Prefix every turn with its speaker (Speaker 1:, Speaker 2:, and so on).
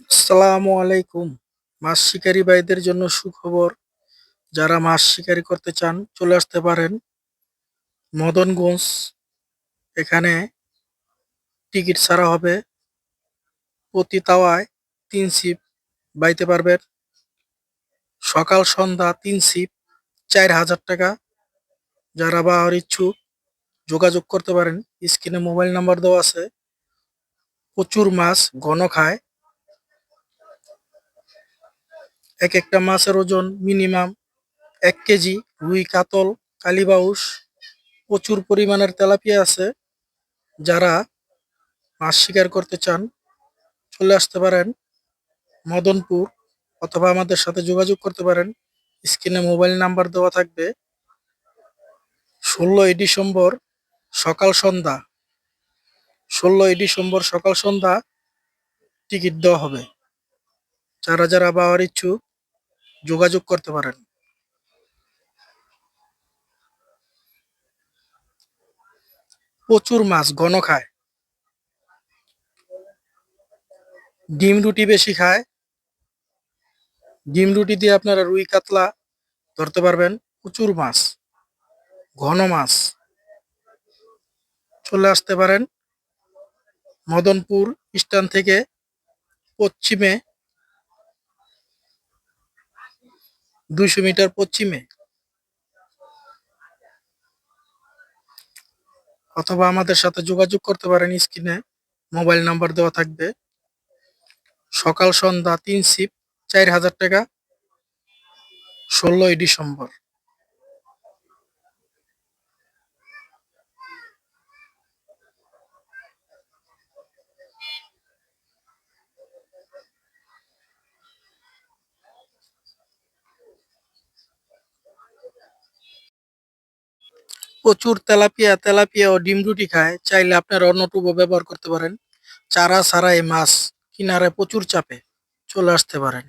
Speaker 1: আসসালামু আলাইকুম। মাছ শিকারী ভাইদের জন্য সুখবর। যারা মাছ শিকারি করতে চান, চলে আসতে পারেন মদনগঞ্জ। এখানে টিকিট ছাড়া হবে। প্রতি তাওয়ায় তিন সিপ বাইতে পারবেন। সকাল, সন্ধ্যা তিন সিপ, চার হাজার টাকা। যারা বাওয়ার ইচ্ছুক, যোগাযোগ করতে পারেন। স্ক্রিনে মোবাইল নাম্বার দেওয়া আছে। প্রচুর মাছ ঘন খায়। এক একটা মাছের ওজন মিনিমাম এক কেজি, রুই, কাতল কালিবাউস প্রচুর পরিমাণের তেলাপিয়া আছে। যারা মাছ শিকার করতে চান, চলে আসতে পারেন মদনপুর অথবা আমাদের সাথে যোগাযোগ করতে পারেন। স্ক্রিনে মোবাইল নাম্বার দেওয়া থাকবে। ষোলোই ডিসেম্বর সকাল সন্ধ্যা। ষোলোই ডিসেম্বর সকাল সন্ধ্যা টিকিট দেওয়া হবে। যারা যারা পাওয়ার ইচ্ছুক যোগাযোগ করতে পারেন। প্রচুর মাছ, ঘন খায়। ডিম রুটি বেশি খায়। ডিম রুটি দিয়ে আপনারা রুই কাতলা ধরতে পারবেন। প্রচুর মাছ, ঘন মাছ। চলে আসতে পারেন মদনপুর স্ট্যান্ড থেকে পশ্চিমে দুইশো মিটার পশ্চিমে। অথবা আমাদের সাথে যোগাযোগ করতে পারেন স্ক্রিনে, মোবাইল নাম্বার দেওয়া থাকবে। সকাল সন্ধ্যা তিন সিপ চার হাজার টাকা, ষোলোই ডিসেম্বর। প্রচুর তেলাপিয়া তেলাপিয়া ও ডিম রুটি খায়, চাইলে আপনারা অন্য টুবো ব্যবহার করতে পারেন। চারা এই মাছ কিনারে প্রচুর চাপে চলে আসতে পারেন।